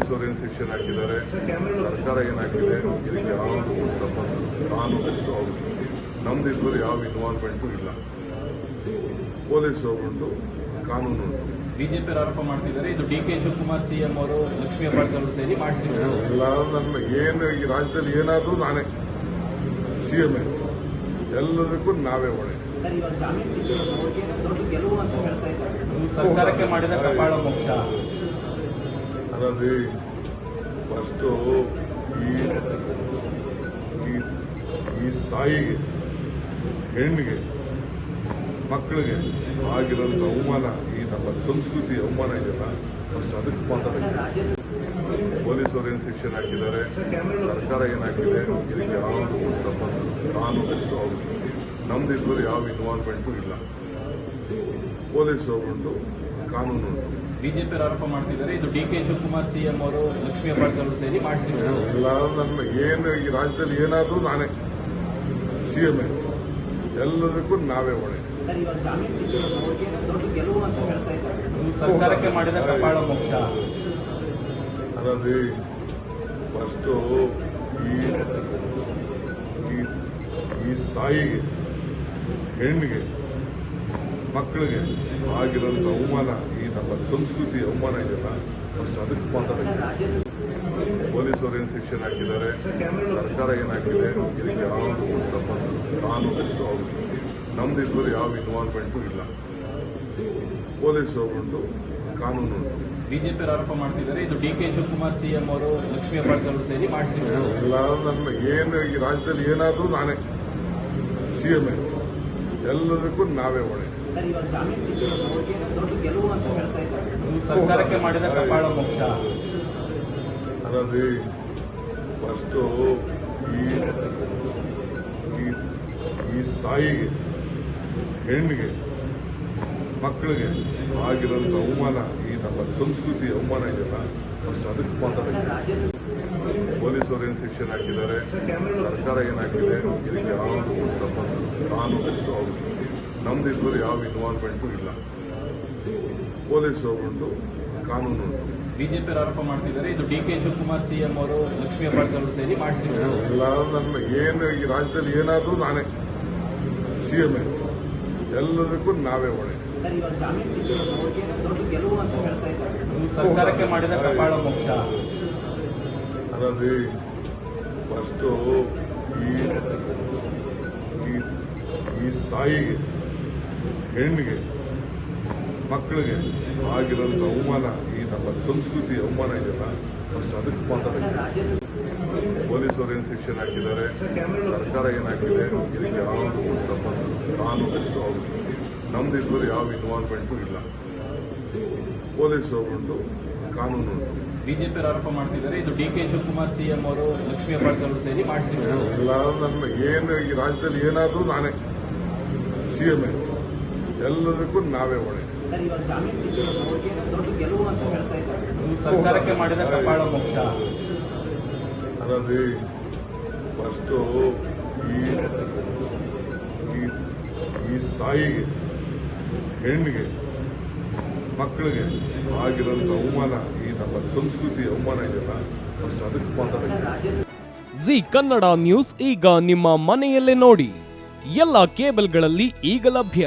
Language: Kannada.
ಪೊಲೀಸರು ಏನು ಶಿಕ್ಷೆ ಹಾಕಿದ್ದಾರೆ? ಸರ್ಕಾರ ಏನಾಗಿದೆ ಇದಕ್ಕೆ ಯಾವುದು ಸಂಬಂಧ ಕಾನೂನು ಅವರು ನಮ್ದು ಇದ್ರೂ ಯಾವ ಇನ್ವಾಲ್ವ್ಮೆಂಟು ಇಲ್ಲ. ಪೊಲೀಸ್ ಉಂಟು ಕಾನೂನು ಉಂಟು. ಬಿಜೆಪಿ ಆರೋಪ ಮಾಡ್ತಿದ್ದಾರೆ. ಇದು ಡಿ ಕೆ ಶಿವಕುಮಾರ್ ಸಿಎಂ ಅವರು ಲಕ್ಷ್ಮೀ ಹೆಬ್ಬಾಳ್ಕರ್ ಅವರು ಸೇರಿ ಮಾಡ್ತಿದ್ದಾರೆ. ಎಲ್ಲ ನನ್ನ ಏನು ಈ ರಾಜ್ಯದಲ್ಲಿ ಏನಾದರೂ ನಾನೇ ಸಿ ಎಂ. ಎಲ್ಲದಕ್ಕೂ ನಾವೇ ಹೊಣೆ ಸರ್ ಇವಾಗ ಜಾಮೀನು ಸಿಕ್ಕಿರೋದು ಅವ್ರಿಗೆ ದೊಡ್ಡ ಅಂತ ಹೇಳ್ತಾ ಇದ್ದಾರೆ. ಸರ್ಕಾರಕ್ಕೆ ಮಾಡಿದ ಕಪಾಳ ಮೋಕ್ಷ. ಅದರಲ್ಲಿ ಫಸ್ಟು ಈ, ಈ- ತಾಯಿಗೆ, ಹೆಣ್ಣಿಗೆ, ಮಕ್ಕಳಿಗೆ ಆಗಿರೋಂಥ ಅವಮಾನ, ಈ ನಮ್ಮ ಸಂಸ್ಕೃತಿ ಅವಮಾನ ಇದೆಯಲ್ಲ ಫಸ್ಟ್ ಅದಕ್ಕೆ ಮಾತಾಡ ಸರ್ ರಾಜ್ಯದ ಪೊಲೀಸರು ಏನು ಶಿಕ್ಷಣ ಹಾಕಿದ್ದಾರೆ, ಸರ್ಕಾರ ಏನಾಗಿದೆ ಇದಕ್ಕೆ ಯಾವುದಕ್ಕೂ ಸಂಬಂಧ ಕಾನೂನು ಅವರು ನಮ್ದು ಇದ್ರಲ್ಲಿ ಯಾವ ಇನ್ವಾಲ್ವ್ಮೆಂಟು ಇಲ್ಲ. ಪೊಲೀಸ್ ಕಾನೂನು ಬಿಜೆಪಿ ಆರೋಪ ಮಾಡ್ತಿದ್ದಾರೆ. ಇದು ಡಿ ಕೆ ಶಿವಕುಮಾರ್ ಸಿಎಂ ಅವರು ಲಕ್ಷ್ಮೀ ಅವರು ಸೇರಿ ಮಾಡ್ತಿದ್ದಾರೆ ಎಲ್ಲರೂ ನನ್ನ ಏನು ಈ ರಾಜ್ಯದಲ್ಲಿ ಏನಾದರೂ ನಾನೇ ಸಿಎಂ ಎಲ್ಲದಕ್ಕೂ ನಾವೇ ಹೊಣೆ ಸರ್ಕಾರಕ್ಕೆ ಮಾಡಿದ ಕಪಾಳ ಮೋಕ್ಷ. ಅದರಲ್ಲಿ ಫಸ್ಟು ಈ ಈ- ಈ ತಾಯಿಗೆ ಹೆಣ್ಣಿಗೆ ಮಕ್ಕಳಿಗೆ ಆಗಿರೋಂಥ ಅವಮಾನ ಈ ನಮ್ಮ ಸಂಸ್ಕೃತಿ ಅವಮಾನ ಇದೆಯಲ್ಲ ಫಸ್ಟ್ ಅದಕ್ಕೆ ಮಾತಾಡ ಸರ್ ರಾಜ್ಯದ ಪೊಲೀಸರು ಏನು ಶಿಕ್ಷಣ ಹಾಕಿದ್ದಾರೆ ಸರ್ಕಾರ ಏನಾಗಿದೆ ಇದಕ್ಕೆ ಯಾವುದಕ್ಕೂ ಸಂಬಂಧ ಕಾನೂನು ಅವರು ನಮ್ದು ಇದ್ರೂ ಯಾವ ಇನ್ವಾಲ್ವ್ಮೆಂಟು ಇಲ್ಲ. ಪೊಲೀಸರು ಉಂಟು ಕಾನೂನು ಉಂಟು. ಬಿಜೆಪಿ ಆರೋಪ ಮಾಡ್ತಿದ್ದಾರೆ ಇದು ಡಿ ಕೆ ಶಿವಕುಮಾರ್ ಸಿಎಂ ಅವರು ಲಕ್ಷ್ಮೀ ಅವರು ಸೇರಿ ಮಾಡ್ತಿದ್ದಾರೆ ಎಲ್ಲರೂ ನನ್ನ ಏನು ಈ ರಾಜ್ಯದಲ್ಲಿ ಏನಾದರೂ ನಾನೇ ಸಿ ಎಂ ಎಲ್ಲದಕ್ಕೂ ನಾವೇ ಹೊಣೆ ಸರ್ಕಾರಕ್ಕೆ ಮಾಡಿದ ಕಪಾಳ ಮೋಕ್ಷ. ಅದರಲ್ಲಿ ಫಸ್ಟು ಈ ಈ- ಈ ತಾಯಿಗೆ ಹೆಣ್ಣಿಗೆ ಮಕ್ಕಳಿಗೆ ಆಗಿರೋಂಥ ಅವಮಾನ ಈ ನಮ್ಮ ಸಂಸ್ಕೃತಿ ಅವಮಾನ ಇದೆಯಲ್ಲ ಫಸ್ಟ್ ಅದಕ್ಕೆ ಮಾತಾಡ ಸರ್ ರಾಜ್ಯದ ಪೊಲೀಸರು ಏನು ಶಿಕ್ಷಣ ಹಾಕಿದ್ದಾರೆ ಸರ್ಕಾರ ಏನಾಗಿದೆ ಇದಕ್ಕೆ ಯಾವುದು ಸಂಬಂಧ ಕಾನೂನು ಅವರು ನಮ್ದು ಇದ್ರಲ್ಲಿ ಯಾವ ಇನ್ವಾಲ್ವ್ಮೆಂಟು ಇಲ್ಲ. ಪೊಲೀಸ್ ಉಂಟು ಕಾನೂನು ಉಂಟು. ಬಿಜೆಪಿ ಆರೋಪ ಮಾಡ್ತಿದ್ದಾರೆ ಇದು ಡಿ ಕೆ ಶಿವಕುಮಾರ್ ಸಿಎಂ ಅವರು ಲಕ್ಷ್ಮೀ ಹೆಬ್ಬಾಳ್ಕರ್ ಸೇರಿ ಮಾಡ್ತಿದ್ದಾರೆ. ಎಲ್ಲ ನನ್ನ ಏನು ಈ ರಾಜ್ಯದಲ್ಲಿ ಏನಾದರೂ ನಾನೇ ಸಿ ಎಂ ಎಲ್ಲದಕ್ಕೂ ನಾವೇ ಹೊಣೆ ಸರ್ಕಾರಕ್ಕೆ ಮಾಡಿದ ಕಪಾಳ ಮೋಕ್ಷ. ಅದರಲ್ಲಿ ಫಸ್ಟು ಈ ಈ- ಈ ತಾಯಿಗೆ ಹೆಣ್ಣಿಗೆ ಮಕ್ಕಳಿಗೆ ಆಗಿರೋಂಥ ಅವಮಾನ ಈ ನಮ್ಮ ಸಂಸ್ಕೃತಿ ಅವಮಾನ ಇದೆಯಲ್ಲ ಫಸ್ಟ್ ಅದಕ್ಕೆ ಮಾತಾಡ ಸರ್ ರಾಜ್ಯದ ಪೊಲೀಸರು ಏನು ಶಿಕ್ಷೆ ಹಾಕಿದ್ದಾರೆ ಸರ್ಕಾರ ಏನಾಗಿದೆ ಇದಕ್ಕೆ ಯಾವುದು ಸಂಬಂಧ ಕಾನೂನು ಅವರು. ನಮ್ದು ಇದ್ರಲ್ಲಿ ಯಾವ ಇನ್ವಾಲ್ವ್ಮೆಂಟು ಇಲ್ಲ. ಪೊಲೀಸ್ ಉಂಟು ಕಾನೂನು ಉಂಟು. ಬಿಜೆಪಿ ಆರೋಪ ಮಾಡ್ತಿದ್ದಾರೆ ಇದು ಡಿ ಕೆ ಶಿವಕುಮಾರ್ ಸಿಎಂ ಅವರು ಲಕ್ಷ್ಮೀ ಅವರು ಸೇರಿ ಮಾಡ್ತಿದ್ದಾರೆ ಎಲ್ಲ ನನ್ನ ಏನು ಈ ರಾಜ್ಯದಲ್ಲಿ ಏನಾದರೂ ನಾನೇ ಸಿ ಎಂ. ಎಲ್ಲದಕ್ಕೂ ನಾವೇ ಹೊಣೆ. ಅದರಲ್ಲಿ ಫಸ್ಟು ಈ ಈ- ತಾಯಿಗೆ ಹೆಣ್ಣಿಗೆ ಮಕ್ಕಳಿಗೆ ಆಗಿರೋಂಥ ಅವಮಾನ ಈ ನಮ್ಮ ಸಂಸ್ಕೃತಿ ಅವಮಾನ ಇದೆಯಲ್ಲ ಫಸ್ಟ್ ಅದಕ್ಕೆ ಮಾತಾಡ ಜಿ ಕನ್ನಡ ನ್ಯೂಸ್ ಈಗ ನಿಮ್ಮ ಮನೆಯಲ್ಲೇ ನೋಡಿ. ಎಲ್ಲ ಕೇಬಲ್ಗಳಲ್ಲಿ ಈಗ ಲಭ್ಯ.